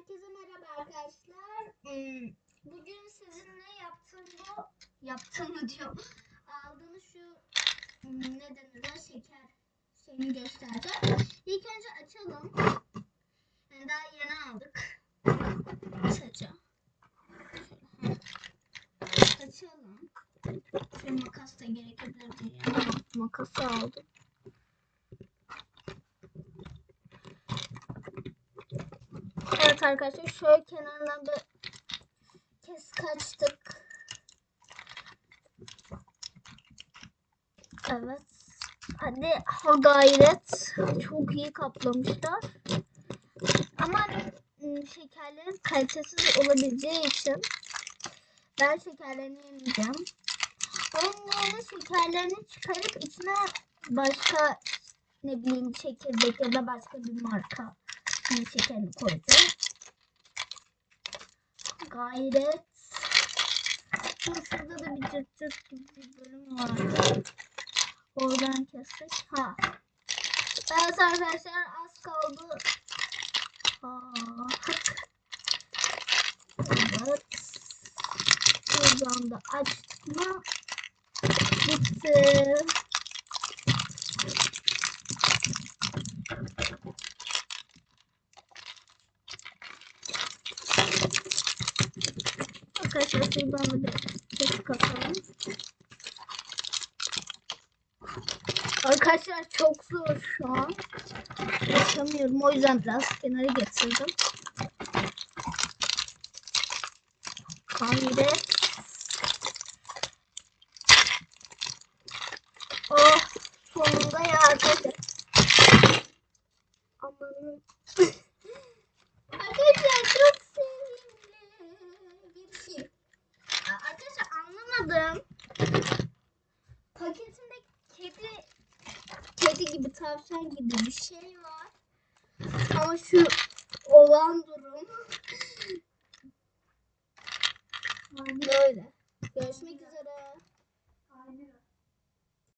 Herkese merhaba arkadaşlar. Bugün sizinle yaptığım bu yaptığımı diyorum. Aldığınız şu ne denir şeker şeyini göstereceğim. İlk önce açalım. Yani daha yeni aldık. Açacağım. Açalım. Şu makas da gerekebilir diye. Makası aldım. Evet arkadaşlar şöyle kenarından bir kes kaçtık. Evet. Hadi ha gayret. Çok iyi kaplamışlar. Ama ım, şekerlerin kalitesiz olabileceği için ben şekerlerini yemeyeceğim. Onun yerine şekerlerini çıkarıp içine başka ne bileyim çekirdek ya da başka bir marka şekerini koyacağım. Gayret. Şurada da bir cırt cırt gibi bir bölüm vardı. Oradan kestik. Ha. Evet arkadaşlar az kaldı. Ha. Evet. Buradan da açtık mı? Bitti. Arkadaşlar şuradan da bir ses kapatalım. Arkadaşlar çok zor şu an. Açamıyorum. O yüzden biraz kenara getirdim. Gayret. Oh sonunda ya arkadaşlar. Amanın. Paketinde kedi kedi gibi tavşan gibi bir şey var. Ama şu olan durum böyle. Görüşmek üzere.